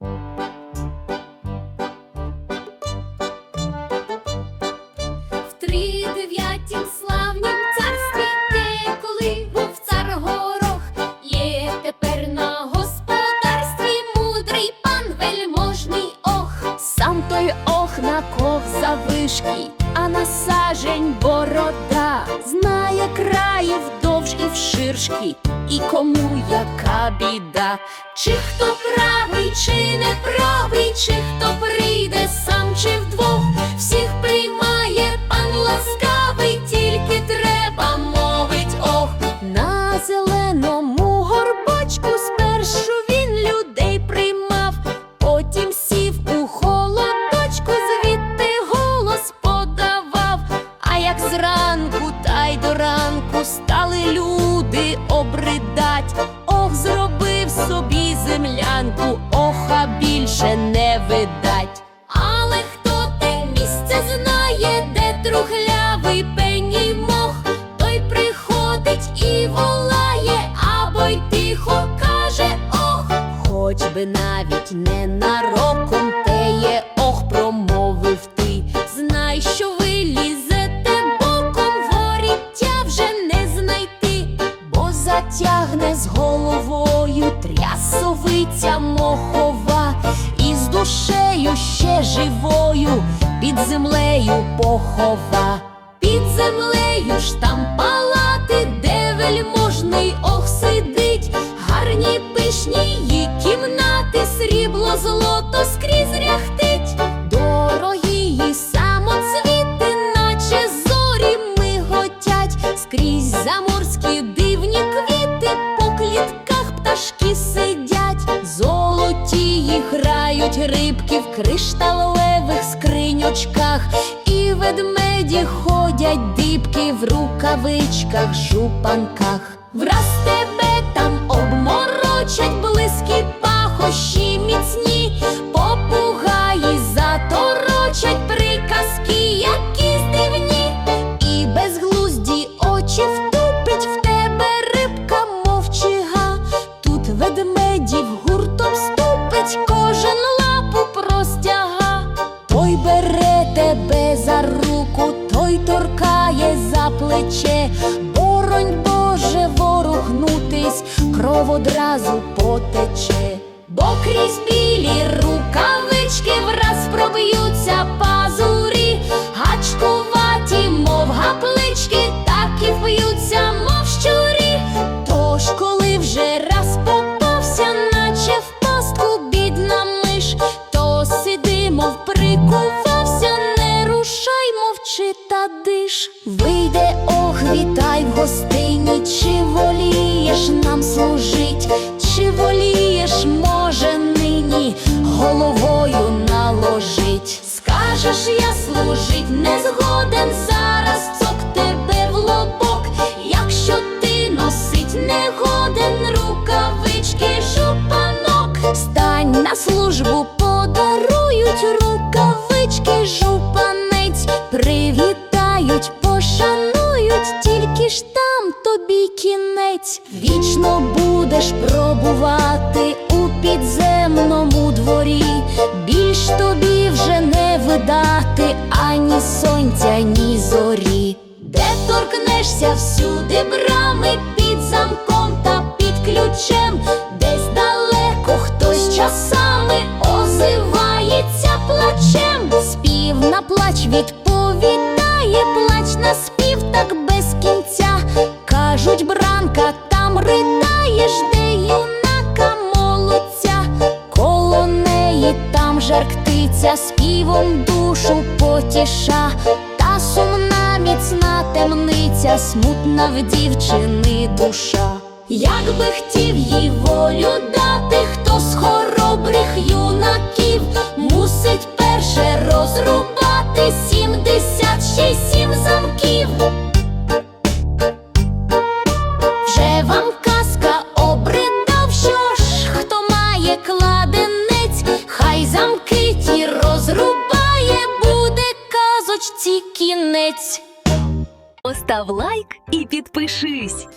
В тридев'ятім славнім царстві, те, коли був цар є тепер на господарстві мудрий пан вельможний ох. Сам той ох на ков завишки, і кому яка біда. Чи хто правий, чи не правий, чи хто прийде сам, чи вдвох, всіх приймає пан ласкавий, тільки треба мовить ох. На зеленому горбочку спершу він людей приймав, потім сів у холодочку, звідти голос подавав. А як зранку та й до ранку стали люди обридать, Хоч би навіть ненароком теє ох промовив ти. Знай, що ви лізете боком, воріття вже не знайти, бо затягне з головою трясовиця мохова, і з душею ще живою під землею похова. Під землею ж там палати, де вельможний золото скрізь ряхтить. Дорогі їй самоцвіти, наче зорі миготять, скрізь заморські дивні квіти, по клітках пташки сидять, золоті їх грають рибки в кришталевих скриньочках, і ведмеді ходять дибки в рукавичках, жупанках. Враз тебе там обморочать близькі пахощі ступить, кожен лапу простяга. Той бере тебе за руку, той торкає за плече. Боронь Боже, ворухнутись, кров одразу потече. Бо крізь білі рукавички враз проб'ються вітай в гостині, чи волієш нам служить, чи волієш, може, нині головою наложить. Скажеш, я служить не згоден, тобі кінець. Вічно будеш пробувати у підземному дворі, більш тобі вже не видати ані сонця, ні зорі. Де торкнешся всюди брами під замком та під ключем, десь далеко хтось часами озивається плачем. Спів на плач відповідає, плач на спів жар ктиця, співом душу потіша. Та сумна міцна темниця, смутна в дівчини душа. Як би хотів їй волю дати, хто з хоробрих юнаків мусить перше розрубати сімдесят ще сім замків. Став лайк і підпишись.